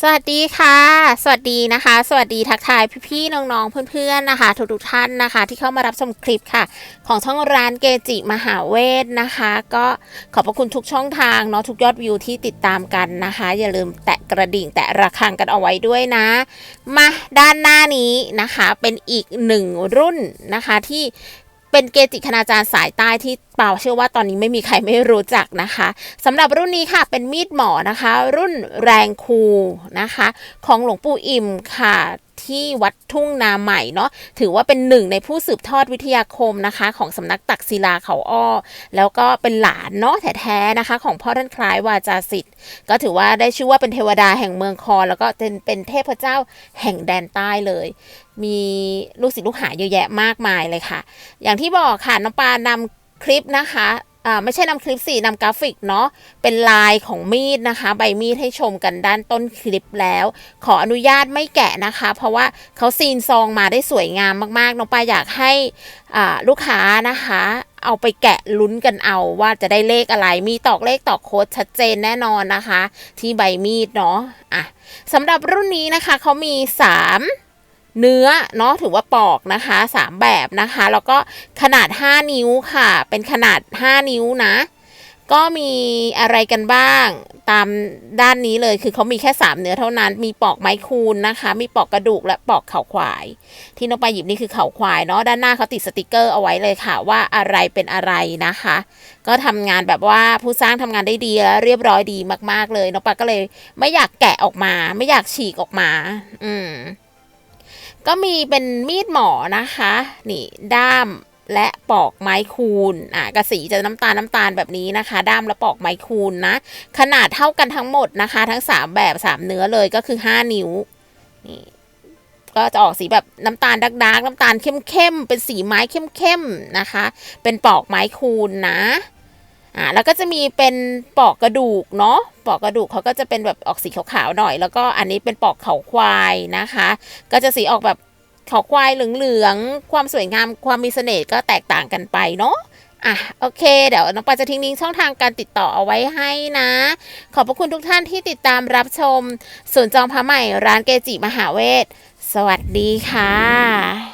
สวัสดีค่ะ สวัสดีนะคะ สวัสดีทักทายพี่ๆน้องๆเพื่อนๆนะคะ ทุกๆท่านนะคะ ที่เข้ามารับชมคลิปค่ะ ของช่องร้านเกจิมหาเวทนะคะ ก็ขอบพระคุณทุกช่องทางเนาะทุกยอดวิวที่ติดตามกันนะคะ อย่าลืมแตะกระดิ่งแตะระฆังกันเอาไว้ด้วยนะ มาด้านหน้านี้นะคะเป็นอีกหนึ่งรุ่นนะคะที่เป็นเกจิคณาจารย์สายใต้ที่ เปล่าเชื่อว่าตอนนี้ไม่มีใครไม่รู้จักนะคะสำหรับรุ่นนี้ค่ะเป็นมีดหมอนะคะ รุ่นแรงคูนะคะ ของหลวงปู่อิ่มค่ะที่วัดทุ่งนาใหม่เนาะถือว่าเป็นหนึ่งในผู้สืบทอดวิทยาคมนะคะ ของสำนักตักศิลาเขาอ้อ แล้วก็เป็นหลานเนาะแท้ๆนะคะ ของพ่อท่านคล้ายวาจาสิทธิ์ ก็ถือว่าได้ชื่อว่าเป็นเทวดาแห่งเมืองคอ แล้วก็เป็นเป็นเทพเจ้าแห่งแดนใต้เลย มีลูกศิษย์ลูกหาเยอะแยะมากมายเลยค่ะ อย่างที่บอกค่ะน้องปานำ คลิปนะคะอ่าไม่ใช่นำคลิปสินำกราฟิกเนาะเป็นลายของมีดนะคะ ใบมีดให้ชมกันด้านต้นคลิปแล้ว ขออนุญาตไม่แกะนะคะ เพราะว่าเขาซีนซองมาได้สวยงามมากๆน้องปาอยากให้อ่าลูกค้านะคะ เอาไปแกะลุ้นกันเอาว่าจะได้เลขอะไร มีตอกเลขตอกโค้ดชัดเจนแน่นอนนะคะ ที่ใบมีดเนาะอะสำหรับรุ่นนี้นะคะเขามี 3 เนื้อเนาะถือว่าปอกนะคะ 3 แบบนะคะ แล้วก็ขนาด 5 นิ้วค่ะ เป็นขนาด 5 นิ้วนะ ก็มีอะไรกันบ้างตามด้านนี้เลยคือเขามีแค่ 3 เนื้อเท่านั้น มีปอกไม้คูนนะคะ มีปอกกระดูกและปอกเข่าควาย ที่น้องปลาหยิบนี่คือเข่าควายเนาะด้านหน้าเขาติดสติกเกอร์เอาไว้เลยค่ะ ว่าอะไรเป็นอะไรนะคะ ก็ทำงานแบบว่าผู้สร้างทำงานได้ดีและเรียบร้อยดีมาก ๆเลยน้องปลาก็เลยไม่อยากแกะออกมา ไม่อยากฉีกออกมา อืม ก็มีเป็นมีดหมอนะคะ นี่ด้ามและปอกไม้คูนอะกระสีจะน้ำตาลน้ำตาลแบบนี้นะคะ ด้ามและปอกไม้คูนนะ ขนาดเท่ากันทั้งหมดนะคะ ทั้ง 3 แบบ 3 เนื้อเลยก็คือ 5 นิ้วนี่ก็จะออกสีแบบน้ำตาลดักน้ำตาลเข้มๆเป็นสีไม้เข้มๆนะคะ เป็นปอกไม้คูนนะ อ่าแล้วก็จะมีเป็นปอกกระดูกเนาะปอกกระดูกเขาก็จะเป็นแบบออกสีขาวๆหน่อย แล้วก็อันนี้เป็นปอกเขาควายนะคะ ก็จะสีออกแบบเขาควายเหลืองๆความสวยงามความมีเสน่ห์ก็แตกต่างกันไปเนาะอะโอเค เดี๋ยวน้องปาจะทิ้งลิงก์ช่องทางการติดต่อเอาไว้ให้นะ ขอบพระคุณทุกท่านที่ติดตามรับชม ส่วนจองพระใหม่ร้านเกจิมหาเวท สวัสดีค่ะ